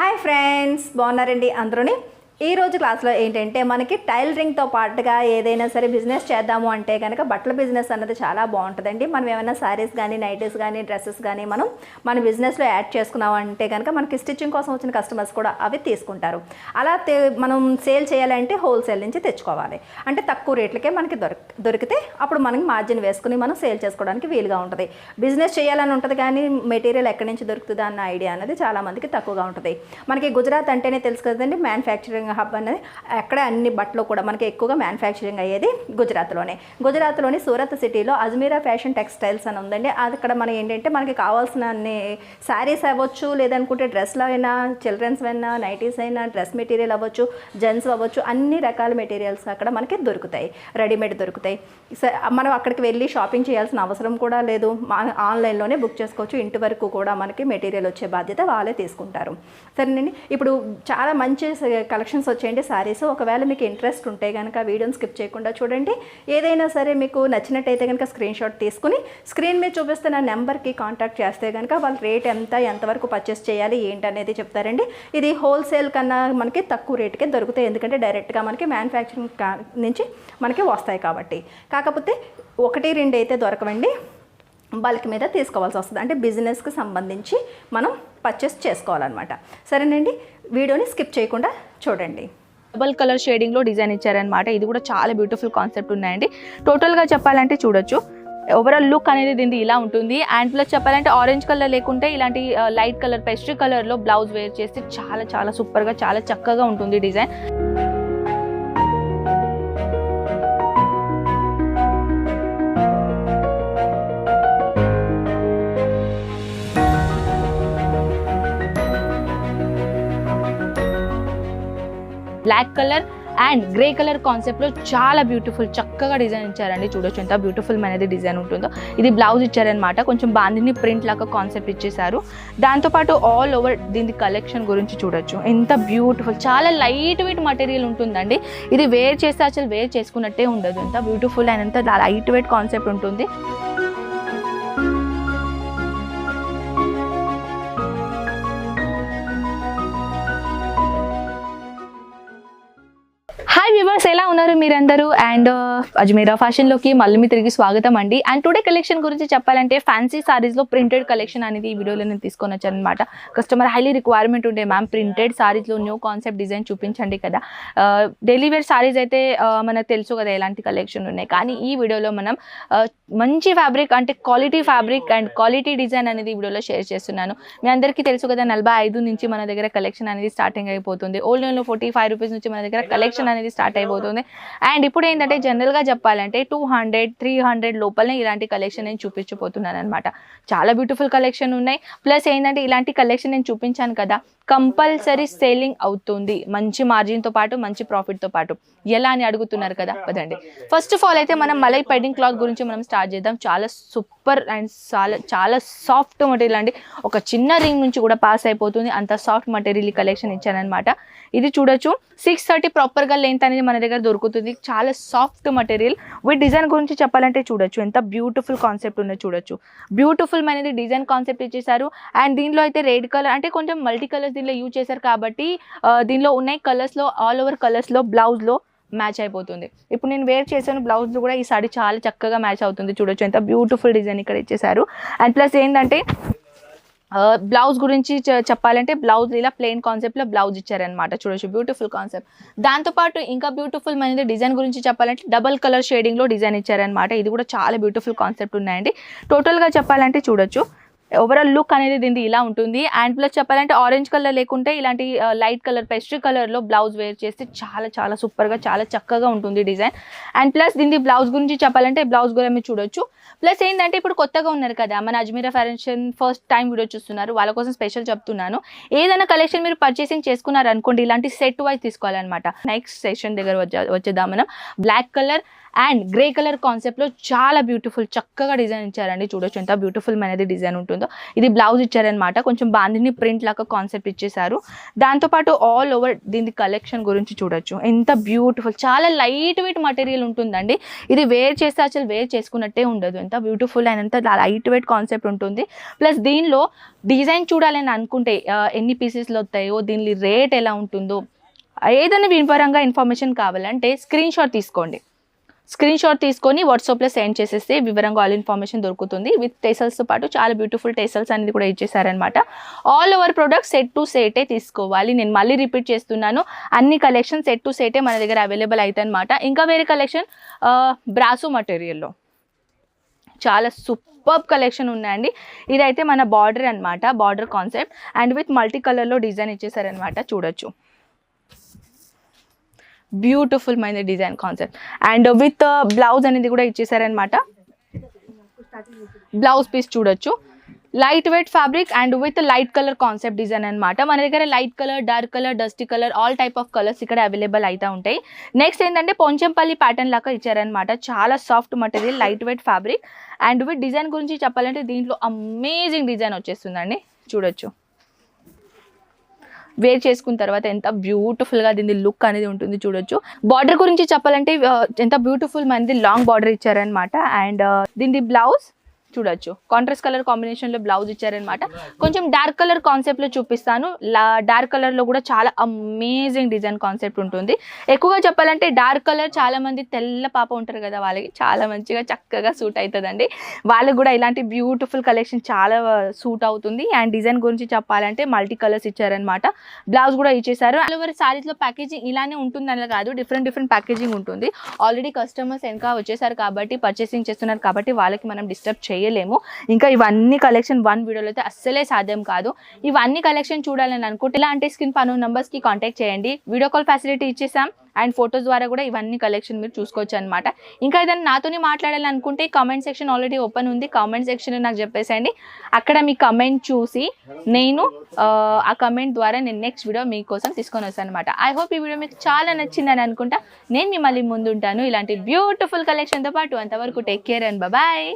Hi friends బాగున్నారండి అందరూని? ఈ రోజు క్లాస్లో ఏంటంటే మనకి టైలరింగ్తో పాటుగా ఏదైనా సరే బిజినెస్ చేద్దాము అంటే కనుక బట్టల బిజినెస్ అన్నది చాలా బాగుంటుందండి. మనం ఏమైనా శారీస్ కానీ నైటీస్ కానీ డ్రెస్సెస్ కానీ మనం మన బిజినెస్లో యాడ్ చేసుకున్నాం అంటే కనుక మనకి స్టిచ్చింగ్ కోసం వచ్చిన కస్టమర్స్ కూడా అవి తీసుకుంటారు. అలా మనం సేల్ చేయాలంటే హోల్సేల్ నుంచి తెచ్చుకోవాలి. అంటే తక్కువ రేట్లకే మనకి దొరికి దొరికితే అప్పుడు మనకి మార్జిన్ వేసుకుని మనం సేల్ చేసుకోవడానికి వీలుగా ఉంటుంది. బిజినెస్ చేయాలని ఉంటుంది కానీ మెటీరియల్ ఎక్కడి నుంచి దొరుకుతుందా అన్న ఐడియా అనేది చాలామందికి తక్కువగా ఉంటుంది. మనకి గుజరాత్ అంటేనే తెలుసు కదండి మ్యానుఫ్యాక్చరింగ్ హబ్ అనేది అక్కడే అన్ని బట్టలు కూడా మనకి ఎక్కువగా మ్యానుఫ్యాక్చరింగ్ అయ్యేది గుజరాత్లోనే. గుజరాత్లోని సూరత్ సిటీలో అజ్మీరా ఫ్యాషన్ టెక్స్టైల్స్ అని ఉందండి. అది అక్కడ మనం ఏంటంటే మనకి కావాల్సిన అన్ని శారీస్ అవ్వచ్చు లేదనుకుంటే డ్రెస్లు అయినా చిల్డ్రన్స్ అయినా నైటీస్ అయినా డ్రెస్ మెటీరియల్ అవ్వచ్చు జెంట్స్ అవ్వచ్చు అన్ని రకాల మెటీరియల్స్ అక్కడ మనకి దొరుకుతాయి. రెడీమేడ్ దొరుకుతాయి. మనం అక్కడికి వెళ్ళి షాపింగ్ చేయాల్సిన అవసరం కూడా లేదు. మా- ఆన్లైన్లోనే బుక్ చేసుకోవచ్చు. ఇంటి వరకు కూడా మనకి మెటీరియల్ వచ్చే బాధ్యత వాళ్ళే తీసుకుంటారు. సరేనండి. ఇప్పుడు చాలా మంచి కలెక్షన్ కలెక్షన్స్ వచ్చేయండి శారీస్ ఒకవేళ మీకు ఇంట్రెస్ట్ ఉంటే కనుక వీడియోని స్కిప్ చేయకుండా చూడండి. ఏదైనా సరే మీకు నచ్చినట్టయితే కనుక స్క్రీన్ షాట్ తీసుకుని స్క్రీన్ మీద చూపిస్తున్న నెంబర్కి కాంటాక్ట్ చేస్తే కనుక వాళ్ళ రేట్ ఎంత ఎంతవరకు పర్చేస్ చేయాలి ఏంటనేది చెప్తారండి. ఇది హోల్సేల్ కన్నా మనకి తక్కువ రేటుకే దొరుకుతాయి. ఎందుకంటే డైరెక్ట్గా మనకి మ్యానుఫ్యాక్చరింగ్ కా- నుంచి మనకి వస్తాయి కాబట్టి. కాకపోతే ఒకటి రెండు అయితే దొరకవండి. బల్క్ మీద తీసుకోవాల్సి వస్తుంది. అంటే బిజినెస్కి సంబంధించి మనం పర్చేస్ చేసుకోవాలన్నమాట. సరేనండి? వీడియోని స్కిప్ చేయకుండా చూడండి. డబల్ కలర్ షేడింగ్లో డిజైన్ ఇచ్చారనమాట ఇది కూడా చాలా బ్యూటిఫుల్ కాన్సెప్ట్ ఉన్నాయండి. టోటల్గా చెప్పాలంటే చూడొచ్చు. ఓవరాల్ లుక్ అనేది దీనికి ఇలా ఉంటుంది. అండ్ ప్లస్ చెప్పాలంటే ఆరెంజ్ కలర్ లేకుంటే ఇలాంటి లైట్ కలర్ పెస్ట్రీ కలర్లో బ్లౌజ్ వేర్ చేస్తే చాలా చాలా సూపర్గా చాలా చక్కగా ఉంటుంది design black colour and grey colour కాన్సెప్ట్లో చాలా బ్యూటిఫుల్ చక్కగా డిజైన్ ఇచ్చారండి. చూడొచ్చు ఎంత బ్యూటిఫుల్ అనేది డిజైన్ ఉంటుందో. ఇది బ్లౌజ్ ఇచ్చారనమాట కొంచెం బాందిని ప్రింట్ లాగా కాన్సెప్ట్ ఇచ్చేసారు దాంతోపాటు ఆల్ ఓవర్ దీని కలెక్షన్ గురించి చూడొచ్చు. ఎంత బ్యూటిఫుల్ చాలా లైట్ వెయిట్ మటీరియల్ ఉంటుందండి. ఇది వేర్ చేస్తే అసలు వేర్ చేసుకున్నట్టే ఉండదు. ఎంత బ్యూటిఫుల్ అండ్ ఎంత లైట్ వెయిట్ కాన్సెప్ట్ ఉంటుంది. హాయ్ వ్యూవర్స్ ఎలా ఉన్నారు మీరందరూ? అండ్ అజ్మీరా ఫ్యాషన్లోకి మళ్ళీ మీ తిరిగి స్వాగతం అండి. అండ్ టుడే కలెక్షన్ గురించి చెప్పాలంటే ఫ్యాన్సీ సారీస్లో ప్రింటెడ్ కలెక్షన్ అనేది ఈ వీడియోలో నేను తీసుకొని వచ్చానమాట కస్టమర్ హైలీ రిక్వైర్మెంట్ ఉండే మ్యామ్ ప్రింటెడ్ సారీస్లో న్యూ కాన్సెప్ట్ డిజైన్ చూపించండి కదా. డైలీ వేర్ సారీస్ అయితే uh, మనకు తెలుసు కదా ఎలాంటి కలెక్షన్ ఉన్నాయి. కానీ ఈ వీడియోలో మనం uh, మంచి ఫ్యాబ్రిక్ అంటే quality fabric and quality design అనేది ఈ వీడియోలో షేర్ చేస్తున్నాను. మీ అందరికీ తెలుసు కదా నలభై ఐదు నుంచి మన దగ్గర కలెక్షన్ అనేది స్టార్టింగ్ అయిపోతుంది. ఓల్డ్లో ఫోర్టీ ఫైవ్ రూపీస్ నుంచి మన దగ్గర కలెక్షన్ అనేది స్టార్ట్ అయిపోతుంది. అండ్ ఇప్పుడు ఏంటంటే జనరల్గా చెప్పాలంటే టూ హండ్రెడ్ త్రీ హండ్రెడ్ లోపలనే ఇలాంటి కలెక్షన్ నేను చూపించబోతున్నాను అనమాట చాలా బ్యూటిఫుల్ కలెక్షన్ ఉన్నాయి. ప్లస్ ఏంటంటే ఇలాంటి కలెక్షన్ నేను చూపించాను కదా కంపల్సరీ సేలింగ్ అవుతుంది. మంచి మార్జిన్తో పాటు మంచి ప్రాఫిట్తో పాటు. ఎలా అని అడుగుతున్నారు కదా పదండి. ఫస్ట్ ఆఫ్ ఆల్ అయితే మనం మలై పెయింటింగ్ క్లాత్ గురించి మనం స్టార్ట్ చేద్దాం. చాలా సూపర్ అండ్ చాలా చాలా సాఫ్ట్ మెటీరియల్ అండి. ఒక చిన్న రింగ్ నుంచి కూడా పాస్ అయిపోతుంది. అంత సాఫ్ట్ మెటీరియల్ కలెక్షన్ ఇచ్చానమాట ఇది చూడొచ్చు. సిక్స్ థర్టీ ప్రాపర్గా లెంత్ అనేది మన దగ్గర దొరుకుతుంది. చాలా సాఫ్ట్ మెటీరియల్ వీటి డిజైన్ గురించి చెప్పాలంటే చూడొచ్చు. ఎంత బ్యూటిఫుల్ కాన్సెప్ట్ ఉందో చూడొచ్చు. బ్యూటిఫుల్ అనేది డిజైన్ కాన్సెప్ట్ ఇచ్చేసారు అండ్ దీనిలో అయితే రెడ్ కలర్ అంటే కొంచెం మల్టీ కలర్స్ దీనిలో యూజ్ చేశారు కాబట్టి దీనిలో ఉన్నాయి కలర్స్లో ఆల్ ఓవర్ కలర్స్లో బ్లౌజ్లో మ్యాచ్ అయిపోతుంది. ఇప్పుడు నేను వేర్ చేశాను బ్లౌజ్ కూడా ఈ సారీ చాలా చక్కగా మ్యాచ్ అవుతుంది. చూడొచ్చు ఎంత బ్యూటిఫుల్ డిజైన్ ఇక్కడ ఇచ్చేసారు అండ్ ప్లస్ ఏంటంటే బ్లౌజ్ గురించి చెప్పాలంటే బ్లౌజ్ ఇలా ప్లెయిన్ కాన్సెప్ట్లో బ్లౌజ్ ఇచ్చారనమాట చూడొచ్చు బ్యూటిఫుల్ కాన్సెప్ట్ దాంతోపాటు ఇంకా బ్యూటిఫుల్ అనేది డిజైన్ గురించి చెప్పాలంటే డబల్ కలర్ షేడింగ్లో డిజైన్ ఇచ్చారనమాట ఇది కూడా చాలా బ్యూటిఫుల్ కాన్సెప్ట్ ఉన్నాయండి. టోటల్గా చెప్పాలంటే చూడొచ్చు. ఓవరాల్ లుక్ అనేది దీనికి ఇలా ఉంటుంది. అండ్ ప్లస్ చెప్పాలంటే ఆరెంజ్ కలర్ లేకుంటే ఇలాంటి లైట్ కలర్ పెస్ట్రీ కలర్లో బ్లౌజ్ వేర్ చేస్తే చాలా చాలా సూపర్గా చాలా చక్కగా ఉంటుంది డిజైన్ అండ్ ప్లస్ దీని బ్లౌజ్ గురించి చెప్పాలంటే బ్లౌజ్ కూడా మీరు చూడొచ్చు. ప్లస్ ఏంటంటే ఇప్పుడు కొత్తగా ఉన్నారు కదా మన Ajmeera fashion first time video చూస్తున్నారు. వాళ్ళ కోసం స్పెషల్ చెప్తున్నాను. ఏదైనా కలెక్షన్ మీరు పర్చేసింగ్ చేసుకున్నారు అనుకోండి ఇలాంటి సెట్ వైజ్ తీసుకోవాలన్నమాట. నెక్స్ట్ సెషన్ దగ్గర వచ్చే వచ్చేద్దాం మనం. Black colour and grey colour కాన్సెప్ట్లో చాలా బ్యూటిఫుల్ చక్కగా డిజైన్ ఇచ్చారండి. చూడొచ్చు ఎంత బ్యూటిఫుల్ అనేది డిజైన్ ఉంటుందో. ఇది బ్లౌజ్ ఇచ్చారనమాట కొంచెం బాంధిని ప్రింట్ లాగా కాన్సెప్ట్ ఇచ్చేసారు దాంతోపాటు ఆల్ ఓవర్ దీని కలెక్షన్ గురించి చూడొచ్చు. ఎంత బ్యూటిఫుల్ చాలా లైట్ వెయిట్ మటీరియల్ ఉంటుందండి. ఇది వేర్ చేస్తే అసలు వేర్ చేసుకున్నట్టే ఉండదు. ఎంత బ్యూటిఫుల్ అండ్ ఎంత లైట్ వెయిట్ కాన్సెప్ట్ ఉంటుంది. ప్లస్ దీనిలో డిజైన్ చూడాలని అనుకుంటే ఎన్ని పీసెస్లో వస్తాయో దీని రేట్ ఎలా ఉంటుందో ఏదైనా వివరంగా ఇన్ఫర్మేషన్ కావాలంటే స్క్రీన్ షాట్ తీసుకోండి. స్క్రీన్ షాట్ తీసుకొని వాట్సాప్లో సెండ్ చేసేస్తే వివరంగా ఆల్ ఇన్ఫర్మేషన్ దొరుకుతుంది. విత్ టెసల్స్తో పాటు చాలా బ్యూటిఫుల్ టెసల్స్ అనేది కూడా ఇచ్చేసారనమాట. All over product set to సెటే తీసుకోవాలి. నేను మళ్ళీ రిపీట్ చేస్తున్నాను. అన్ని కలెక్షన్ సెట్ టు సెటే మన దగ్గర అవైలబుల్ అవుతాయి అనమాట ఇంకా వేరే కలెక్షన్ బ్రాసో మటీరియల్లో చాలా సూపర్ కలెక్షన్ ఉన్నాయండి. ఇదైతే మన బార్డర్ అన్నమాట border concept and with multi కలర్లో డిజైన్ ఇచ్చేసారనమాట చూడొచ్చు. బ్యూటిఫుల్ మైన design concept. And with uh, blouse అనేది కూడా ఇచ్చేసారనమాట బ్లౌజ్ పీస్ చూడొచ్చు. Light weight fabric and with light colour concept design అనమాట మన దగ్గర light colour dark colour dusty colour all type of colours ఇక్కడ అవైలబుల్ అయితే ఉంటాయి. నెక్స్ట్ ఏంటంటే పొంచంపల్లి ప్యాటర్న్ లాగా ఇచ్చారనమాట చాలా soft material light weight fabric and with design గురించి చెప్పాలంటే దీంట్లో అమేజింగ్ డిజైన్ వచ్చేస్తుందండి. చూడొచ్చు. వేర్ చేసుకున్న తర్వాత ఎంత బ్యూటిఫుల్గా దీని లుక్ అనేది ఉంటుంది చూడొచ్చు. బార్డర్ గురించి చెప్పాలంటే ఎంత బ్యూటిఫుల్ మనది లాంగ్ బార్డర్ ఇచ్చారనమాట అండ్ దీని బ్లౌజ్ చూడొచ్చు. కాంట్రాస్ట్ కలర్ కాంబినేషన్లో బ్లౌజ్ ఇచ్చారనమాట కొంచెం డార్క్ కలర్ కాన్సెప్ట్లో చూపిస్తాను. డార్క్ కలర్లో కూడా చాలా అమేజింగ్ డిజైన్ కాన్సెప్ట్ ఉంటుంది. ఎక్కువగా చెప్పాలంటే డార్క్ కలర్ చాలా మంది తెల్ల పాప ఉంటారు కదా వాళ్ళకి. చాలా మంచిగా చక్కగా సూట్ అవుతుందండి వాళ్ళకి కూడా ఇలాంటి బ్యూటిఫుల్ కలెక్షన్ చాలా సూట్ అవుతుంది. అండ్ డిజైన్ గురించి చెప్పాలంటే మల్టీ కలర్స్ ఇచ్చారనమాట బ్లౌజ్ కూడా ఇచ్చేసారు. ఆల్ ఓవర్ సారీస్లో ప్యాకేజింగ్ ఇలానే ఉంటుంది అలా కాదు. డిఫరెంట్ డిఫరెంట్ ప్యాకేజింగ్ ఉంటుంది. ఆల్రెడీ కస్టమర్స్ వెనక వచ్చేసారు కాబట్టి పర్చేసింగ్ చేస్తున్నారు కాబట్టి వాళ్ళకి మనం డిస్టర్బ్ చేయాలి చేయలేము. ఇంకా ఇవన్నీ కలెక్షన్ వన్ వీడియోలో అయితే అస్సలే సాధ్యం కాదు. ఇవన్నీ కలెక్షన్ చూడాలని అనుకుంటే ఇలాంటి స్క్రీన్ పను నెంబర్స్కి కాంటాక్ట్ చేయండి. వీడియో కాల్ ఫెసిలిటీ ఇచ్చేసాం. అండ్ ఫొటోస్ ద్వారా కూడా ఇవన్నీ కలెక్షన్ మీరు చూసుకోవచ్చు అనమాట ఇంకా ఏదైనా నాతోని మాట్లాడాలనుకుంటే కామెంట్ సెక్షన్ ఆల్రెడీ ఓపెన్ ఉంది. కామెంట్ సెక్షన్ నాకు చెప్పేసండి అక్కడ మీ కమెంట్ చూసి నేను ఆ, ఆ కమెంట్ ద్వారా నేను నెక్స్ట్ వీడియో మీకోసం తీసుకొని వస్తాను అనమాట ఐ హోప్ ఈ వీడియో మీకు చాలా నచ్చిందని అనుకుంటా. నేను మిమ్మల్ని ముందుంటాను. ఇలాంటి బ్యూటిఫుల్ కలెక్షన్తో పాటు అంతవరకు టేక్ కేర్ అండ్ బాయ్